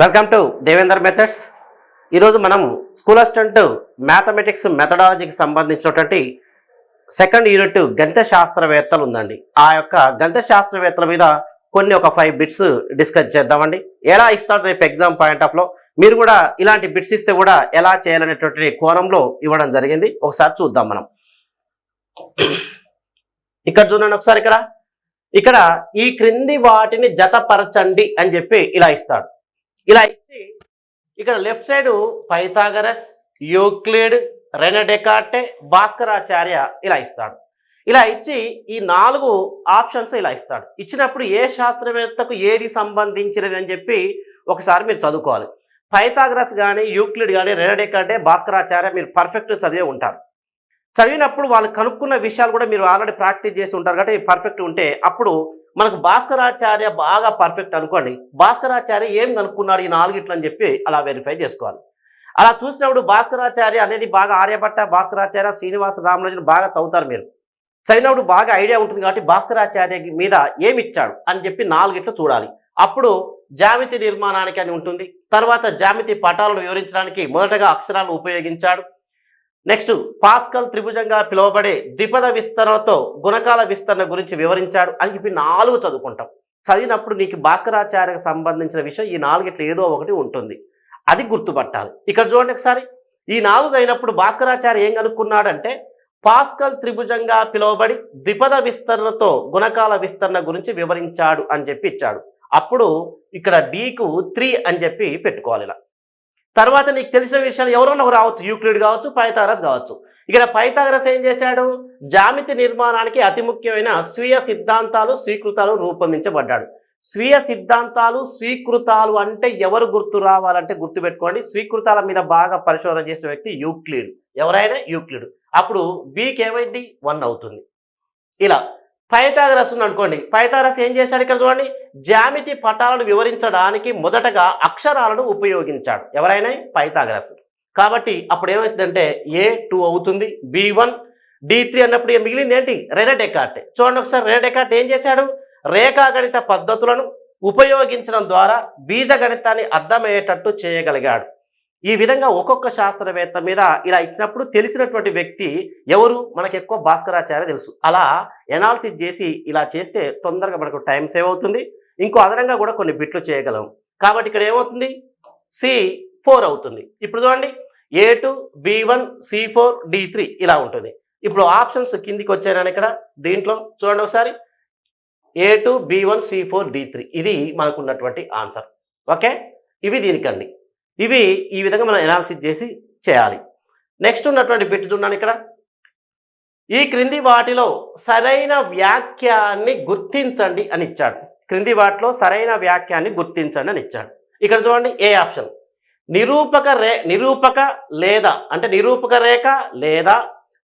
Welcome to Devender methods ఈరోజు మనం school assistant mathematics మెథడాలజీకి సంబంధించినటువంటి సెకండ్ యూనిట్ గణిత శాస్త్రవేత్తలు ఉందండి. ఆ యొక్క గణిత శాస్త్రవేత్తల మీద కొన్ని ఒక ఫైవ్ బిట్స్ డిస్కస్ చేద్దామండి. ఎలా ఇస్తాడు రేపు ఎగ్జామ్ పాయింట్ ఆఫ్లో మీరు కూడా ఇలాంటి బిట్స్ ఇస్తే కూడా ఎలా చేయాలనేటువంటి కోణంలో ఇవ్వడం జరిగింది. ఒకసారి చూద్దాం మనం. ఇక్కడ చూడండి ఒకసారి ఇక్కడ. ఇక్కడ ఈ క్రింది వాటిని జతపరచండి అని చెప్పి ఇలా ఇస్తాడు. ఇలా ఇచ్చి ఇక్కడ left side Pythagoras Euclid René Descartes Bhaskaracharya ఇలా ఇస్తాడు. ఇలా ఇచ్చి ఈ నాలుగు ఆప్షన్స్ ఇలా ఇస్తాడు. ఇచ్చినప్పుడు ఏ శాస్త్రవేత్తకు ఏది సంబంధించినది అని చెప్పి ఒకసారి మీరు చదువుకోవాలి. పైథాగ్రస్ కానీ యూక్లిడ్ కానీ రెనడెకార్టే భాస్కరాచార్య మీరు పర్ఫెక్ట్ చదివే ఉంటారు. చదివినప్పుడు వాళ్ళు కనుక్కున్న విషయాలు కూడా మీరు ఆల్రెడీ ప్రాక్టీస్ చేసి ఉంటారు కాబట్టి పర్ఫెక్ట్ ఉంటే అప్పుడు మనకు భాస్కరాచార్య బాగా పర్ఫెక్ట్ అనుకోండి. భాస్కరాచార్య ఏం కనుక్కున్నాడు ఈ నాలుగిట్లు అని చెప్పి అలా వెరిఫై చేసుకోవాలి. అలా చూసినప్పుడు భాస్కరాచార్య అనేది బాగా ఆర్యభట్ట భాస్కరాచార్య శ్రీనివాస రామరాజును బాగా చదువుతారు మీరు. చదివినప్పుడు బాగా ఐడియా ఉంటుంది కాబట్టి భాస్కరాచార్య మీద ఏమి ఇచ్చాడు అని చెప్పి నాలుగిట్లు చూడాలి. అప్పుడు జామితి నిర్మాణానికి అని ఉంటుంది. తర్వాత జామితి పటాలను వివరించడానికి మొదటగా అక్షరాలు ఉపయోగించాడు. నెక్స్ట్ పాస్కల్ త్రిభుజంగా పిలువబడే ద్విపద విస్తరణతో గుణకాల విస్తరణ గురించి వివరించాడు. అని చెప్పి నాలుగు చదువుకుంటాం. చదివినప్పుడు నీకు భాస్కరాచార్యకు సంబంధించిన విషయం ఈ నాలుగు ఏదో ఒకటి ఉంటుంది. అది గుర్తుపట్టాలి. ఇక్కడ చూడండి ఒకసారి. ఈ నాలుగు అయినప్పుడు భాస్కరాచార్య ఏం కనుక్కున్నాడంటే పాస్కల్ త్రిభుజంగా పిలువబడి ద్విపద విస్తరణతో గుణకాల విస్తరణ గురించి వివరించాడు అని చెప్పి ఇచ్చాడు. అప్పుడు ఇక్కడ డీకు త్రీ అని చెప్పి పెట్టుకోవాలి ఇలా. తర్వాత నీకు తెలిసిన విషయాలు ఎవరన్నా ఒక రావచ్చు. యూక్లిడ్ కావచ్చు పైథాగరస్ కావచ్చు. ఇక్కడ పైథాగరస్ ఏం చేశాడు? జామితి నిర్మాణానికి అతి ముఖ్యమైన స్వీయ సిద్ధాంతాలు స్వీకృతాలు రూపొందించబడ్డాడు. స్వీయ సిద్ధాంతాలు స్వీకృతాలు అంటే ఎవరు గుర్తు రావాలంటే గుర్తుపెట్టుకోండి. స్వీకృతాల మీద బాగా పరిశోధన చేసే వ్యక్తి యూక్లిడ్. ఎవరైనా యూక్లిడ్. అప్పుడు బీకి ఏమైంది? వన్ అవుతుంది. ఇలా పైథాగరస్ ఉంది అనుకోండి. పైథాగరస్ ఏం చేశాడు ఇక్కడ చూడండి. జామితి పటాలను వివరించడానికి మొదటగా అక్షరాలను ఉపయోగించాడు. ఎవరైనా పైథాగరస్. కాబట్టి అప్పుడు ఏమవుతుందంటే ఏ టూ అవుతుంది బి వన్ డి త్రీ అన్నప్పుడు మిగిలింది ఏంటి? రెనడెకాట్ చూడండి ఒకసారి రెనడెకాట్ ఏం చేశాడు? రేఖాగణిత పద్ధతులను ఉపయోగించడం ద్వారా బీజగణితాన్ని అర్థమయ్యేటట్టు చేయగలిగాడు. ఈ విధంగా ఒక్కొక్క శాస్త్రవేత్త మీద ఇలా ఇచ్చినప్పుడు తెలిసినటువంటి వ్యక్తి ఎవరు? మనకు ఎక్కువ భాస్కరాచార్య తెలుసు. అలా ఎనాలిసిస్ చేసి ఇలా చేస్తే తొందరగా మనకు టైం సేవ్ అవుతుంది. ఇంకో అదనంగా కూడా కొన్ని బిట్లు చేయగలం. కాబట్టి ఇక్కడ ఏమవుతుంది? సి ఫోర్ అవుతుంది. ఇప్పుడు చూడండి. A two B one C four D three ఇలా ఉంటుంది. ఇప్పుడు ఆప్షన్స్ కిందికి వచ్చాయని ఇక్కడ దీంట్లో చూడండి ఒకసారి. A two B one C four D three ఇది మనకున్నటువంటి ఆన్సర్ ఓకే ఇవి దీనికండి ఇవి ఈ విధంగా మనం ఎనాలిసిస్ చేసి చేయాలి. నెక్స్ట్ ఉన్నటువంటి బిట్ చూడండి ఇక్కడ. ఈ క్రింది వాటిలో సరైన వ్యాఖ్యాన్ని గుర్తించండి అని ఇచ్చాడు. క్రింది వాటిలో సరైన వ్యాఖ్యాన్ని గుర్తించండి అని ఇచ్చాడు. ఇక్కడ చూడండి ఏ ఆప్షన్ నిరూపక రే నిరూపక లేదా అంటే నిరూపక రేఖ లేదా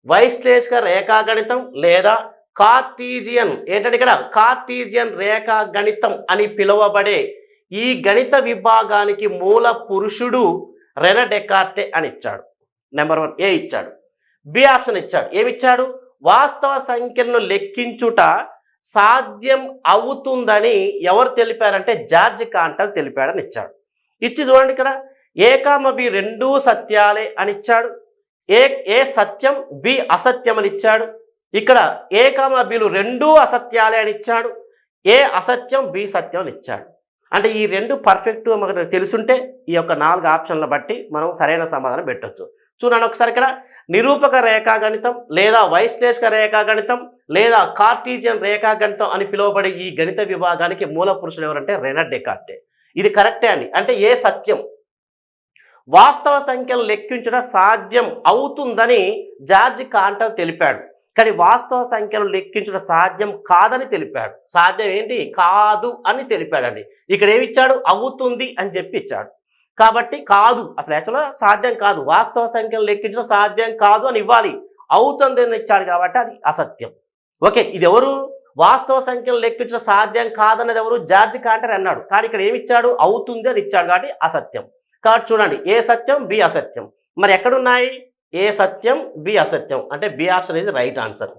వైశ్లేషిక రేఖాగణితం లేదా కార్టీజియన్ ఏంటంటే ఇక్కడ కార్టీజియన్ రేఖాగణితం అని పిలువబడే ఈ గణిత విభాగానికి మూల పురుషుడు రెన డెకార్టే అని ఇచ్చాడు. నెంబర్ వన్ ఏ ఇచ్చాడు? బి ఆప్షన్ ఇచ్చాడు. ఏమిచ్చాడు? వాస్తవ సంఖ్యలను లెక్కించుట సాధ్యం అవుతుందని ఎవరు తెలిపారంటే జార్జ్ కాంటర్ తెలిపాడని ఇచ్చాడు. ఇచ్చి చూడండి ఇక్కడ. ఏకామ బి రెండూ సత్యాలే అని ఇచ్చాడు. ఏ ఏ సత్యం బి అసత్యం అని ఇచ్చాడు. ఇక్కడ ఏకామ బిలు రెండూ అసత్యాలే అని ఇచ్చాడు. ఏ అసత్యం బి సత్యం అని ఇచ్చాడు. అంటే ఈ రెండు పర్ఫెక్ట్ మనకు తెలుసుంటే ఈ యొక్క నాలుగు ఆప్షన్ల బట్టి మనం సరైన సమాధానం పెట్టొచ్చు. చూడండి ఒకసారి ఇక్కడ నిరూపక రేఖాగణితం లేదా వైశ్లేషక రేఖాగణితం లేదా కార్టీజియన్ రేఖాగణితం అని పిలువబడే ఈ గణిత విభాగానికి మూల పురుషుడు ఎవరంటే రెనడ్ డెకార్టే. ఇది కరెక్టే అండి అంటే ఏ సత్యం? వాస్తవ సంఖ్యను లెక్కించడం సాధ్యం అవుతుందని జార్జ్ కాంటర్ తెలిపాడు. కానీ వాస్తవ సంఖ్యను లెక్కించడం సాధ్యం కాదని తెలిపాడు. సాధ్యం ఏంటి? కాదు అని తెలిపాడండి. ఇక్కడ ఏమి ఇచ్చాడు? అవుతుంది అని చెప్పి ఇచ్చాడు. కాబట్టి కాదు అసలు యాక్చువల్గా సాధ్యం కాదు. వాస్తవ సంఖ్యను లెక్కించడం సాధ్యం కాదు అని ఇవ్వాలి. అవుతుంది అని ఇచ్చాడు కాబట్టి అది అసత్యం. ఓకే ఇది ఎవరు? వాస్తవ సంఖ్యను లెక్కించడం సాధ్యం కాదన్నది ఎవరు? జార్జ్ కాంటర్ అన్నాడు. కానీ ఇక్కడ ఏమిచ్చాడు అవుతుంది అని ఇచ్చాడు కాబట్టి అసత్యం. కాబట్టి చూడండి ఏ సత్యం? బి అసత్యం. మరి ఎక్కడున్నాయి? ఏ సత్యం బి అసత్యం. అంటే బి ఆప్షన్ ఇది రైట్ ఆన్సర్.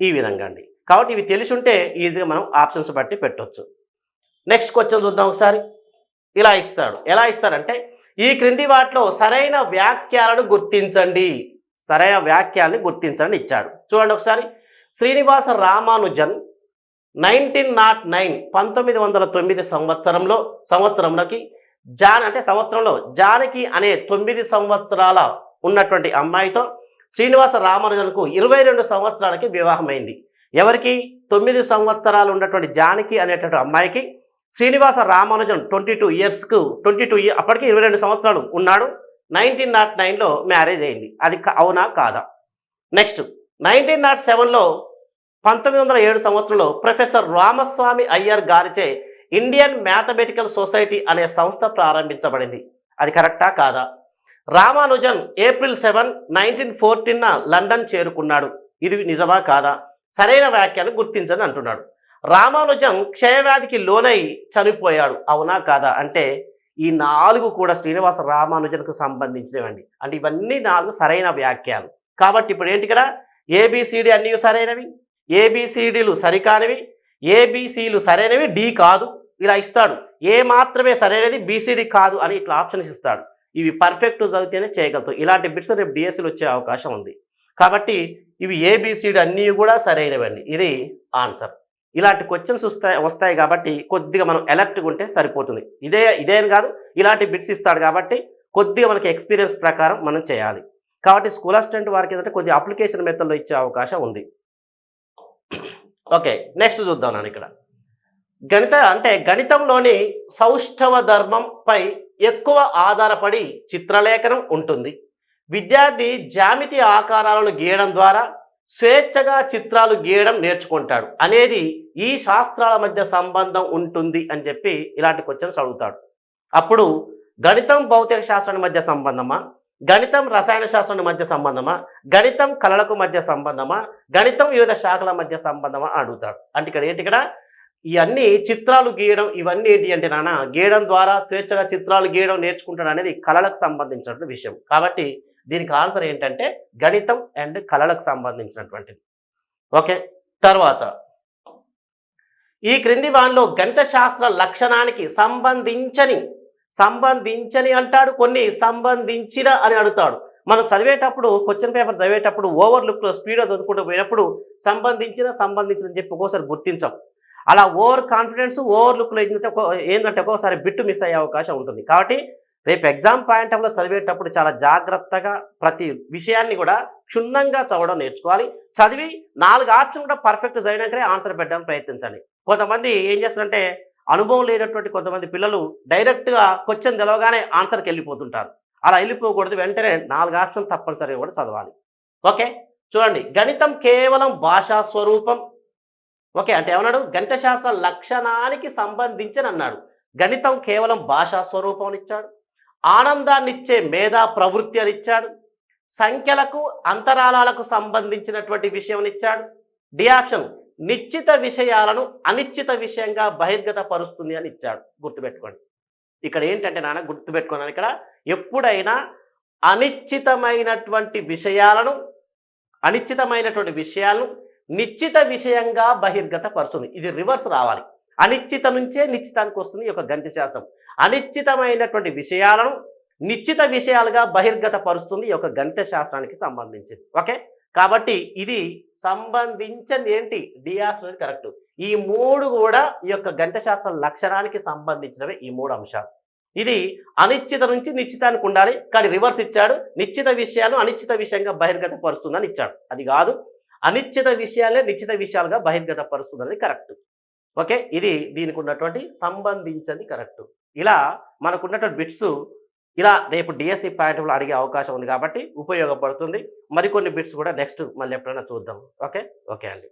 ఈ విధంగా అండి. కాబట్టి ఇవి తెలిసి ఉంటే ఈజీగా మనం ఆప్షన్స్ బట్టి పెట్టవచ్చు నెక్స్ట్ క్వశ్చన్ చూద్దాం ఒకసారి. ఇలా ఇస్తాడు. ఎలా ఇస్తారంటే ఈ క్రింది వాటిలో సరైన వ్యాఖ్యలను గుర్తించండి. సరైన వ్యాఖ్యాన్ని గుర్తించండి ఇచ్చాడు. చూడండి ఒకసారి. Srinivasa Ramanujan nineteen naught nine పంతొమ్మిది వందల తొమ్మిది సంవత్సరంలో సంవత్సరంలోకి జాన్ అంటే సంవత్సరంలో జానకి అనే తొమ్మిది సంవత్సరాల ఉన్నటువంటి అమ్మాయితో శ్రీనివాస రామానుజన్కు ఇరవై రెండు సంవత్సరాలకి వివాహమైంది. ఎవరికి? తొమ్మిది సంవత్సరాలు ఉన్నటువంటి జానకి అనేటువంటి అమ్మాయికి. శ్రీనివాస రామానుజన్ ట్వంటీ టూ ఇయర్స్కు ట్వంటీ టూ ఇయర్ అప్పటికి ఇరవై రెండు సంవత్సరాలు ఉన్నాడు. నైన్టీన్ నాట్ నైన్లో మ్యారేజ్ అయింది. అది అవునా కాదా? నెక్స్ట్ నైన్టీన్ నాట్ సెవెన్లో పంతొమ్మిది వందల ఏడు సంవత్సరంలో ప్రొఫెసర్ రామస్వామి అయ్యర్ గారిచే ఇండియన్ మ్యాథమెటికల్ సొసైటీ అనే సంస్థ ప్రారంభించబడింది. అది కరెక్టా కాదా? రామానుజన్ ఏప్రిల్ సెవెన్ నైన్టీన్ ఫోర్టీన్న లండన్ చేరుకున్నాడు. ఇది నిజమా కాదా? సరైన వ్యాఖ్యను గుర్తించని అంటున్నాడు. రామానుజం క్షయవ్యాధికి లోనై చనిపోయాడు. అవునా కాదా? అంటే ఈ నాలుగు కూడా శ్రీనివాస రామానుజన్కు సంబంధించినవండి. అంటే ఇవన్నీ నాలుగు సరైన వ్యాఖ్యలు. కాబట్టి ఇప్పుడు ఏంటి ఇక్కడ? ఏబిసిడి అన్నీ సరైనవి? ఏబిసిడీలు సరికానివి? ఏబిసిలు సరైనవి? డి కాదు. ఇలా ఇస్తాడు. ఏ మాత్రమే సరైనది? బీసీడీ కాదు అని ఇట్లా ఆప్షన్స్ ఇస్తాడు. ఇవి పర్ఫెక్ట్ చదివితేనే చేయగలుగుతాం. ఇలాంటి బిట్స్ రేపు డిఎస్సీలు వచ్చే అవకాశం ఉంది. కాబట్టి ఇవి ఏబిసిడి అన్నీ కూడా సరైనవండి ఇది ఆన్సర్ ఇలాంటి క్వశ్చన్స్ వస్తాయి వస్తాయి కాబట్టి కొద్దిగా మనం ఎలర్ట్గా ఉంటే సరిపోతుంది. ఇదే ఇదేం కాదు ఇలాంటి బిట్స్ ఇస్తాడు కాబట్టి కొద్దిగా మనకి ఎక్స్పీరియన్స్ ప్రకారం మనం చేయాలి. కాబట్టి స్కూల్ అసిస్టెంట్ వారికి ఏంటంటే కొద్దిగా అప్లికేషన్ మెథడ్లో ఇచ్చే అవకాశం ఉంది. ఓకే నెక్స్ట్ చూద్దాం నేను ఇక్కడ గణిత అంటే గణితంలోని సౌష్ఠవ ధర్మంపై ఎక్కువ ఆధారపడి చిత్రలేఖనం ఉంటుంది. విద్యార్థి జామితి ఆకారాలను గీయడం ద్వారా స్వేచ్ఛగా చిత్రాలు గీయడం నేర్చుకుంటాడు. అనేది ఈ శాస్త్రాల మధ్య సంబంధం ఉంటుంది అని చెప్పి ఇలాంటి క్వశ్చన్స్ అడుగుతాడు. అప్పుడు గణితం భౌతిక శాస్త్రానికి మధ్య సంబంధమా? గణితం రసాయన శాస్త్రానికి మధ్య సంబంధమా? గణితం కళలకు మధ్య సంబంధమా? గణితం వివిధ శాఖల మధ్య సంబంధమా? అడుగుతాడు. అంటే ఇక్కడ ఏంటి ఇక్కడ? ఇవన్నీ చిత్రాలు గీయడం ఇవన్నీ ఏంటి అంటే నాన్న గీయడం ద్వారా స్వేచ్ఛగా చిత్రాలు గీయడం నేర్చుకుంటాడు అనేది కళలకు సంబంధించినటువంటి విషయం. కాబట్టి దీనికి ఆన్సర్ ఏంటంటే గణితం అండ్ కళలకు సంబంధించినటువంటిది. ఓకే తర్వాత ఈ క్రింది వానిలో గణిత శాస్త్ర లక్షణానికి సంబంధించని సంబంధించని అంటాడు కొన్ని సంబంధించిన అని అడుగుతాడు. మనం చదివేటప్పుడు క్వశ్చన్ పేపర్ చదివేటప్పుడు ఓవర్ లుక్లో స్పీడ్గా చదువుకుంటూ పోయినప్పుడు సంబంధించిన సంబంధించిన అని చెప్పి ఒక్కోసారి గుర్తించాం. అలా ఓవర్ కాన్ఫిడెన్స్ ఓవర్ లుక్లో ఏంటంటే ఏంటంటే ఒక్కోసారి బిట్టు మిస్ అయ్యే అవకాశం ఉంటుంది. కాబట్టి రేపు ఎగ్జామ్ పాయింట్ ఆఫ్లో చదివేటప్పుడు చాలా జాగ్రత్తగా ప్రతి విషయాన్ని కూడా క్షుణ్ణంగా చదవడం నేర్చుకోవాలి. చదివి నాలుగు ఆప్షన్ కూడా పర్ఫెక్ట్ చదివినాకనే ఆన్సర్ పెట్టడానికి ప్రయత్నించండి. కొంతమంది ఏం చేస్తారంటే అనుభవం లేనటువంటి కొంతమంది పిల్లలు డైరెక్ట్గా క్వశ్చన్ తెలవగానే ఆన్సర్కి వెళ్ళిపోతుంటారు. అలా వెళ్ళిపోకూడదు. వెంటనే నాలుగు ఆప్షన్ తప్పనిసరిగా కూడా చదవాలి. ఓకే? చూడండి. గణితం కేవలం భాషా స్వరూపం ఓకే అంటే ఏమన్నాడు? గణిత శాస్త్ర లక్షణానికి సంబంధించిన అన్నాడు గణితం కేవలం భాషా స్వరూపం ఇచ్చాడు. ఆనందాన్నిచ్చే మేధా ప్రవృత్తి అని ఇచ్చాడు. సంఖ్యలకు అంతరాలాలకు సంబంధించినటువంటి విషయం ఇచ్చాడు. డి ఆప్షన్ నిశ్చిత విషయాలను అనిశ్చిత విషయంగా బహిర్గత పరుస్తుంది అని ఇచ్చాడు. గుర్తుపెట్టుకోండి. ఇక్కడ ఏంటంటే నాన్న గుర్తుపెట్టుకున్నాను ఇక్కడ. ఎప్పుడైనా అనిశ్చితమైనటువంటి విషయాలను అనిశ్చితమైనటువంటి విషయాలను నిశ్చిత విషయంగా బహిర్గత పరుస్తుంది ఇది రివర్స్ రావాలి. అనిశ్చిత నుంచే నిశ్చితానికి వస్తుంది ఈ యొక్క గణిత శాస్త్రం. అనిశ్చితమైనటువంటి విషయాలను నిశ్చిత విషయాలుగా బహిర్గత పరుస్తుంది ఈ యొక్క గణిత శాస్త్రానికి సంబంధించింది. ఓకే? కాబట్టి ఇది సంబంధించింది ఏంటి? DR correct. ఈ మూడు కూడా ఈ యొక్క గణిత శాస్త్రం లక్షణానికి సంబంధించినవి ఈ మూడు అంశాలు. ఇది అనిశ్చిత నుంచి నిశ్చితానికి ఉండాలి. కానీ రివర్స్ ఇచ్చాడు. నిశ్చిత విషయాలు అనిశ్చిత విషయంగా బహిర్గత పరుస్తుందని ఇచ్చాడు. అది కాదు. అనిశ్చిత విషయాలే నిశ్చిత విషయాలుగా బహిర్గత పరుస్తుందని కరెక్ట్. ఓకే? ఇది దీనికి ఉన్నటువంటి సంబంధించింది కరెక్ట్. ఇలా మనకున్నటువంటి బిట్స్ ఇలా రేపు డిఎస్సి పాయింట్లో అడిగే అవకాశం ఉంది కాబట్టి ఉపయోగపడుతుంది. మరికొన్ని బిట్స్ కూడా నెక్స్ట్ మళ్ళీ ఎప్పుడైనా చూద్దాం. ఓకే? ఓకే అండి.